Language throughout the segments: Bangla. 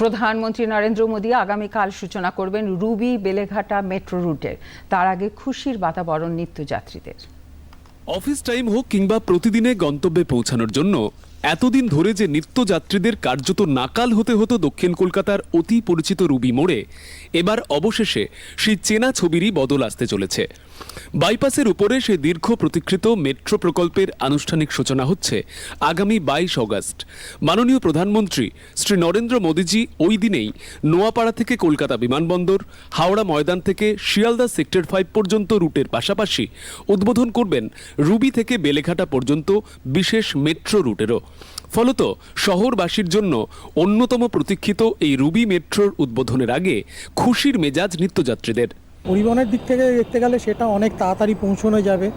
প্রধানমন্ত্রী নরেন্দ্র মোদী আগামীকাল সূচনা করবেন রুবি বেলেঘাটা মেট্রো রুটের তার আগে খুশির বাতাবরণ নিত্যযাত্রীদের। অফিস টাইম হোক কিংবা প্রতিদিনে গন্তব্যে পৌঁছানোর জন্য এতদিন ধরে যে নিত্যযাত্রীদের কার্যত নাকাল হতে হতো দক্ষিণ কলকাতার অতি পরিচিত রুবি মোড়ে, এবার অবশেষে সেই চেনা ছবিরই বদল আসতে চলেছে। বাইপাসের উপরে সেই দীর্ঘ প্রতীক্ষিত মেট্রো প্রকল্পের আনুষ্ঠানিক সূচনা হচ্ছে আগামী বাইশ অগস্ট। মাননীয় প্রধানমন্ত্রী শ্রী নরেন্দ্র মোদীজি ওই দিনেই নোয়াপাড়া থেকে কলকাতা বিমানবন্দর, হাওড়া ময়দান থেকে শিয়ালদা সেক্টর ফাইভ পর্যন্ত রুটের পাশাপাশি উদ্বোধন করবেন রুবি থেকে বেলেঘাটা পর্যন্ত বিশেষ মেট্রো রুটেরও। ফলত শহরবাসীর জন্য অন্যতম প্রতীক্ষিত এই রুবি মেট্রোর উদ্বোধনের আগে খুশির মেজাজ নিত্যযাত্রীদের। পরিবহনের দিক থেকে দেখতে গেলে সেটা অনেক তাড়াতাড়ি পৌঁছানো যাবে।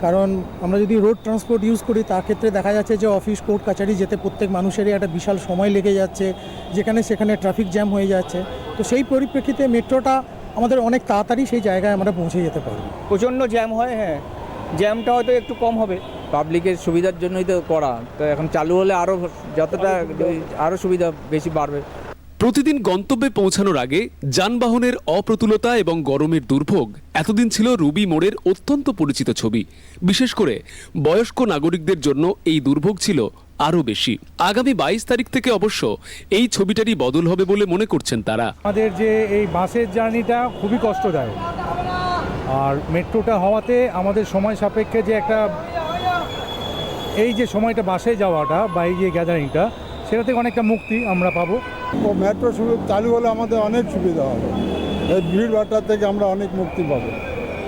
কারণ আমরা যদি রোড ট্রান্সপোর্ট ইউজ করি তার ক্ষেত্রে দেখা যাচ্ছে যে অফিস কোর্ট কাছারি যেতে প্রত্যেক মানুষেরই একটা বিশাল সময় লেগে যাচ্ছে। যেখানে সেখানে ট্রাফিক জ্যাম হয়ে যাচ্ছে। তো সেই পরিপ্রেক্ষিতে মেট্রোটা আমাদের অনেক তাড়াতাড়ি সেই জায়গায় আমরা পৌঁছে যেতে পারব। প্রচণ্ড জ্যাম হয় হ্যাঁ। জ্যামটা হয়তো একটু কম হবে। পাবলিকের সুবিধার জন্যই তো করা। তো এখন চালু হলে আরও যতটা আরও সুবিধা বেশি বাড়বে। প্রতিদিন গন্তব্যে পৌঁছানোর আগে যানবাহনের অপ্রতুলতা এবং গরমের দুর্ভোগ এতদিন ছিল রুবি মোড়ের অত্যন্ত পরিচিত ছবি। বিশেষ করে বয়স্ক নাগরিকদের জন্য এই দুর্ভোগ ছিল আরও বেশি। আগামী বাইশ তারিখ থেকে অবশ্য এই ছবিটারই বদল হবে বলে মনে করছেন তারা। আমাদের যে এই বাসের জার্নিটা খুবই কষ্টদায়ক। আর মেট্রোটা হওয়াতে আমাদের সময় সাপেক্ষে যে একটা এই যে সময়টা বাসে যাওয়াটা বা এই যে গ্যাদারিংটা সেটা থেকে অনেকটা মুক্তি আমরা পাবো। ও মেট্রো শুরু চালু হলে আমাদের অনেক সুবিধা হবে। এই ভিড় ভাট্টা থেকে আমরা অনেক মুক্তি পাবো।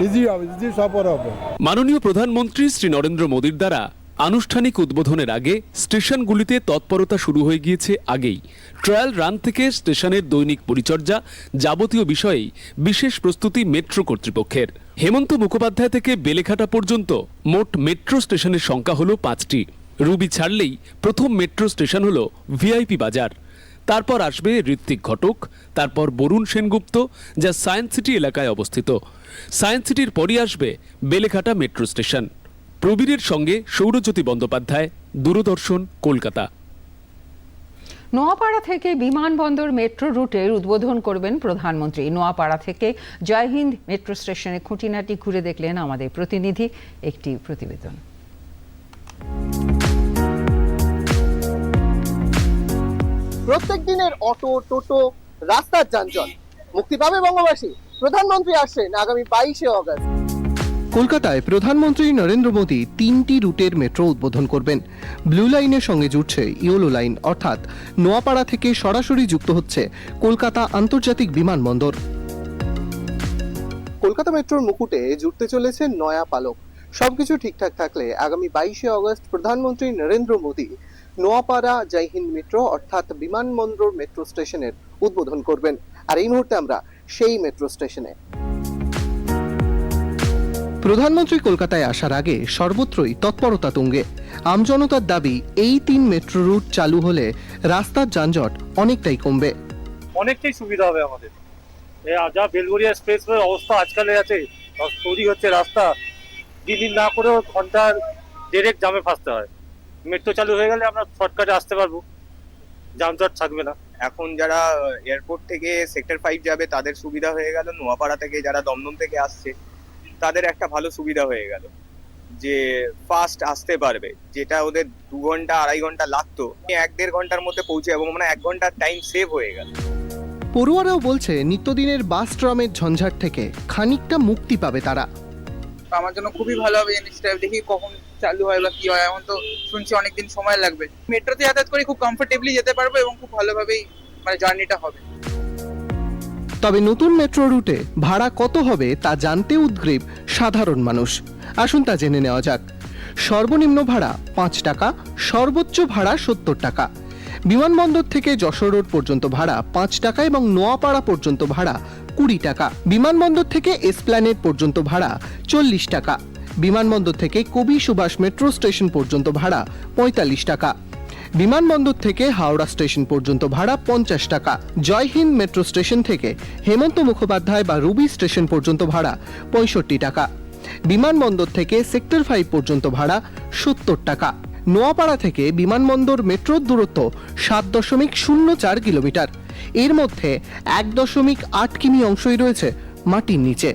ইজি হবে ইজি সফর হবে। মাননীয় প্রধানমন্ত্রী শ্রী নরেন্দ্র মোদীর দ্বারা আনুষ্ঠানিক উদ্বোধনের আগে স্টেশনগুলিতে তৎপরতা শুরু হয়ে গিয়েছে আগেই। ট্রায়াল রান থেকে স্টেশনের দৈনিক পরিচর্যা যাবতীয় বিষয়েই বিশেষ প্রস্তুতি মেট্রো কর্তৃপক্ষের। হেমন্ত মুখোপাধ্যায় থেকে বেলেঘাটা পর্যন্ত মোট মেট্রো স্টেশনের সংখ্যা হল পাঁচটি। রুবি ছাড়লেই প্রথম মেট্রো স্টেশন হল ভিআইপি বাজার। তারপর আসবে ঋত্বিক ঘটক, তারপর বরুণ সেনগুপ্ত, যা সায়েন্স সিটি এলাকায় অবস্থিত। সায়েন্স সিটির পরই আসবে বেলেঘাটা মেট্রো স্টেশন। প্রবীরের সঙ্গে সৌরজ্যোতি বন্দ্যোপাধ্যায় দূরদর্শন কলকাতা। নোয়াপাড়া থেকে বিমানবন্দর মেট্রো রুটের উদ্বোধন করবেন প্রধানমন্ত্রী। নোয়াপাড়া থেকে জয় হিন্দ মেট্রো স্টেশনে খুঁটিনাটি ঘুরে দেখলেন আমাদের প্রতিনিধি। একটি প্রতিবেদন। প্রত্যেক দিনের অটো টোটো রাস্তার যানজট। মুক্তি পাবে বঙ্গবাসী। প্রধানমন্ত্রী আসছেন আগামী বাইশে অগস্ট। কলকাতায় প্রধানমন্ত্রী নরেন্দ্র মোদী তিনটি রুটের মেট্রো উদ্বোধন করবেন। ব্লু লাইনের সঙ্গে জুড়ছে ইয়োলো লাইন, অর্থাৎ নোয়াপাড়া থেকে সরাসরি যুক্ত হচ্ছে কলকাতা আন্তর্জাতিক বিমানবন্দর। কলকাতা মেট্রোর মুকুটে জুড়তে চলেছে নয়া পালক। সবকিছু ঠিকঠাক থাকলে আগামী বাইশে অগস্ট প্রধানমন্ত্রী নরেন্দ্র মোদী নোয়াপাড়া জয়হিন্দ মেট্রো, অর্থাৎ বিমানবন্দর মেট্রো স্টেশনের উদ্বোধন করবেন। আর এই মুহূর্তে আমরা সেই মেট্রো স্টেশনে। প্রধানমন্ত্রী কলকাতায় আসার আগে সর্বত্রই তৎপরতা তুঙ্গে। আমজনতার দাবি এই তিন মেট্রো রুট চালু হলে রাস্তার যানজট অনেকটাই কমবে। অনেকটাই সুবিধা হবে আমাদের। যা বেলগড়িয়া এক্সপ্রেসওয়ে অবস্থা আজকালে আছে তৈরি হচ্ছে রাস্তা দিন দিন না করেও ঘণ্টার ডিরেক্ট জামে ফাঁসতে হয়। মেট্রো চালু হয়ে গেলে আমরা শর্টকাটে আসতে পারব যানজট থাকবে না। এখন যারা এয়ারপোর্ট থেকে সেক্টর ফাইভ যাবে তাদের সুবিধা হয়ে গেল নোয়াপাড়া থেকে যারা দমদম থেকে আসছে তাদের একটা ভালো সুবিধা হয়ে গেল। যে ফাস্ট আসতে পারবে যেটা ওদের দু ঘণ্টা আড়াই ঘণ্টা লাগতো এক দেড় ঘণ্টার মধ্যে পৌঁছে এবং মানে এক ঘণ্টার টাইম সেভ হয়ে গেল। পড়ুয়ারাও বলছে নিত্যদিনের বাস ট্রামের ঝঞ্ঝাট থেকে খানিকটা মুক্তি পাবে তারা। আমার জন্য খুবই ভালো হবে জিনিসটা দেখি কখন চালু হয় বা কি হয় এমন তো শুনছি অনেকদিন সময় লাগবে। মেট্রোতে যাতায়াত করে খুব কমফোর্টেবলি যেতে পারব এবং খুব ভালোভাবেই মানে জার্নিটা হবে। তবে নতুন মেট্রো রুটে ভাড়া কত হবে তা জানতে উদ্গ্রীব সাধারণ মানুষ। আসুন তা জেনে নেওয়া যাক। সর্বনিম্ন ভাড়া পাঁচ টাকা, সর্বোচ্চ ভাড়া সত্তর টাকা। বিমানবন্দর থেকে যশোর রোড পর্যন্ত ভাড়া পাঁচ টাকা এবং নোয়াপাড়া পর্যন্ত ভাড়া কুড়ি টাকা। বিমানবন্দর থেকে এসপ্ল্যানেড পর্যন্ত ভাড়া চল্লিশ টাকা। বিমানবন্দর থেকে কবি সুভাষ মেট্রো স্টেশন পর্যন্ত ভাড়া পঁয়তাল্লিশ টাকা। বিমানবন্দর থেকে হাওড়া স্টেশন পর্যন্ত ভাড়া পঞ্চাশ টাকা। জয়হিন্দ মেট্রো স্টেশন থেকে হেমন্ত মুখোপাধ্যায় বা রুবি স্টেশন পর্যন্ত ভাড়া পঁয়ষট্টি টাকা। বিমানবন্দর থেকে সেক্টর ফাইভ পর্যন্ত ভাড়া সত্তর টাকা। নোয়াপাড়া থেকে বিমানবন্দর মেট্রোর দূরত্ব সাত দশমিক শূন্য চার কিলোমিটার। এর মধ্যে এক দশমিক আট কিমি অংশই রয়েছে মাটির নিচে।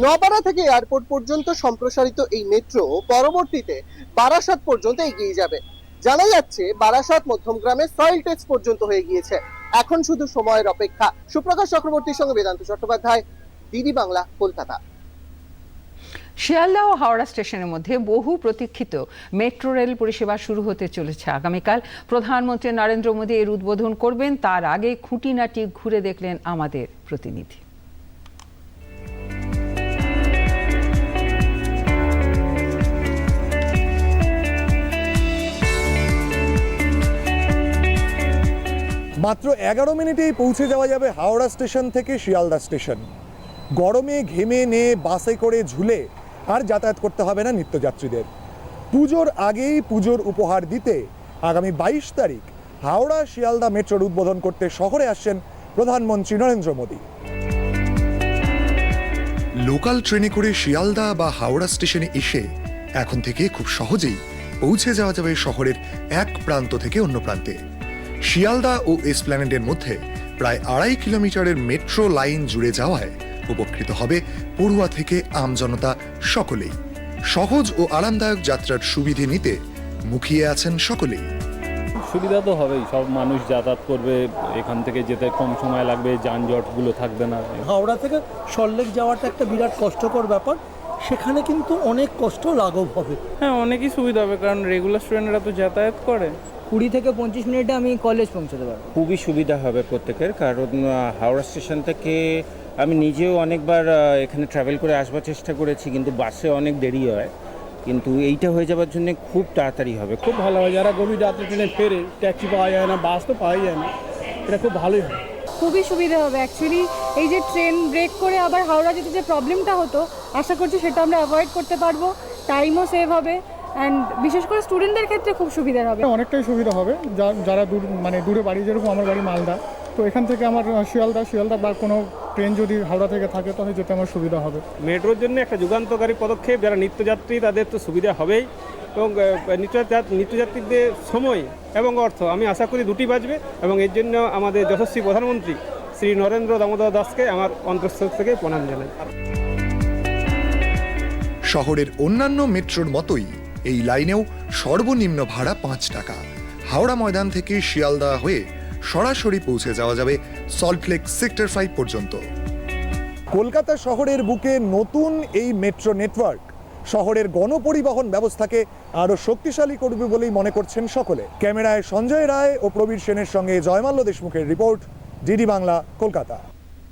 নোয়াপাড়া থেকে এয়ারপোর্ট পর্যন্ত সম্প্রসারিত এই মেট্রো পরবর্তীতে বারাসাত পর্যন্ত এগিয়ে যাবে। জানা যাচ্ছে, বারাসাত মধ্যমগ্রামে সয়েল টেস্ট পর্যন্ত হয়ে গিয়েছে। এখন শুধু সময়ের অপেক্ষা। সুপ্রকাশ চক্রবর্তীর সঙ্গে বেদান্ত চট্টোপাধ্যায়, ডিডি বাংলা, কলকাতা। শিয়ালদা ও হাওড়া স্টেশনের মধ্যে বহু প্রতীক্ষিত মেট্রো রেল পরিষেবা শুরু হতে চলেছে আগামীকাল। প্রধানমন্ত্রী নরেন্দ্র মোদী এর উদ্বোধন করবেন। তার আগে খুঁটিনাটি ঘুরে দেখলেন আমাদের প্রতিনিধি। মাত্র এগারো মিনিটেই পৌঁছে যাওয়া যাবে হাওড়া স্টেশন থেকে শিয়ালদা স্টেশন। গরমে ঘেমে নে বাসে করে ঝুলে আর যাতায়াত করতে হবে না নিত্যযাত্রীদের। পুজোর আগেই পুজোর উপহার দিতে আগামী বাইশ তারিখ হাওড়া শিয়ালদা মেট্রোর উদ্বোধন করতে শহরে আসছেন প্রধানমন্ত্রী নরেন্দ্র মোদী। লোকাল ট্রেনে করে শিয়ালদা বা হাওড়া স্টেশনে এসে এখন থেকে খুব সহজেই পৌঁছে যাওয়া যাবে শহরের এক প্রান্ত থেকে অন্য প্রান্তে। শিয়ালদা ও এসপ্ল্যানেডের মধ্যে প্রায় আড়াই কিলোমিটারের মেট্রো লাইন জুড়ে যাওয়ায় উপকৃত হবে পড়ুয়া থেকে আমজনতা সকলেই। সহজ ও আরামদায়ক যাত্রার সুবিধে নিতে মুখিয়ে আছেন সকলেই। সুবিধা তো হবেই সব মানুষ যাতায়াত করবে এখান থেকে যেতে কম সময় লাগবে যানজটগুলো থাকবে না। হাওড়া থেকে সল্লেক যাওয়াটা একটা বিরাট কষ্টকর ব্যাপার সেখানে কিন্তু অনেক কষ্ট লাঘব হবে। হ্যাঁ অনেকই সুবিধা হবে কারণ রেগুলার স্টুডেন্টরা তো যাতায়াত করে। কুড়ি থেকে পঁচিশ মিনিটে আমি কলেজ পৌঁছতে পারব। খুবই সুবিধা হবে প্রত্যেকের কারণ হাওড়া স্টেশন থেকে আমি নিজেও অনেকবার এখানে ট্রাভেল করে আসবার চেষ্টা করেছি কিন্তু বাসে অনেক দেরি হয়। কিন্তু এইটা হয়ে যাওয়ার জন্য খুব তাড়াতাড়ি হবে। খুব ভালো হয় যারা গভীর রাত্রে ট্রেনে ফেরে ট্যাক্সি পাওয়া যায় না বাস তো পাওয়া যায় না এটা খুব ভালোই হয়। খুবই সুবিধা হবে অ্যাকচুয়ালি এই যে ট্রেন ব্রেক করে আবার হাওড়া যেতে যে প্রবলেমটা হতো আশা করছি সেটা আমরা অ্যাভয়েড করতে পারব টাইমও সেভ হবে। অ্যান্ড বিশেষ করে স্টুডেন্টদের ক্ষেত্রে খুব সুবিধার হবে। অনেকটাই সুবিধা হবে। যারা দূর মানে দূরে বাড়ি যেরকম আমার বাড়ি মালদা তো এখান থেকে আমার শিয়ালদা শিয়ালদা বা কোনো ট্রেন যদি হাওড়া থেকে থাকে তাহলে যেতে আমার সুবিধা হবে। মেট্রোর জন্য একটা যুগান্তকারী পদক্ষেপ যারা নিত্যযাত্রী তাদের তো সুবিধা হবেই। এবং নিত্যযাত্রীদের সময় এবং অর্থ আমি আশা করি দুটি বাঁচবে এবং এর জন্য আমাদের যশস্বী প্রধানমন্ত্রী শ্রী নরেন্দ্র দামোদর দাসকে আমার অন্তঃস্থল থেকে প্রণাম জানাই। শহরের অন্যান্য মেট্রোর মতোই এই লাইনেও সর্বনিম্ন ভাড়া পাঁচ টাকা। হাওড়া ময়দান থেকে শিয়ালদা হয়ে সরাসরি পৌঁছে যাওয়া যাবে সল্টলেক সেক্টর ফাইভ পর্যন্ত। কলকাতা শহরের বুকে নতুন এই মেট্রো নেটওয়ার্ক, শহরের গণপরিবহন ব্যবস্থাকে আরও শক্তিশালী করবে বলেই মনে করছেন সকলে। ক্যামেরায় সঞ্জয় রায় ও প্রবীর সেনের সঙ্গে জয়মাল্য দেশমুখের রিপোর্ট, ডিডি বাংলা, কলকাতা।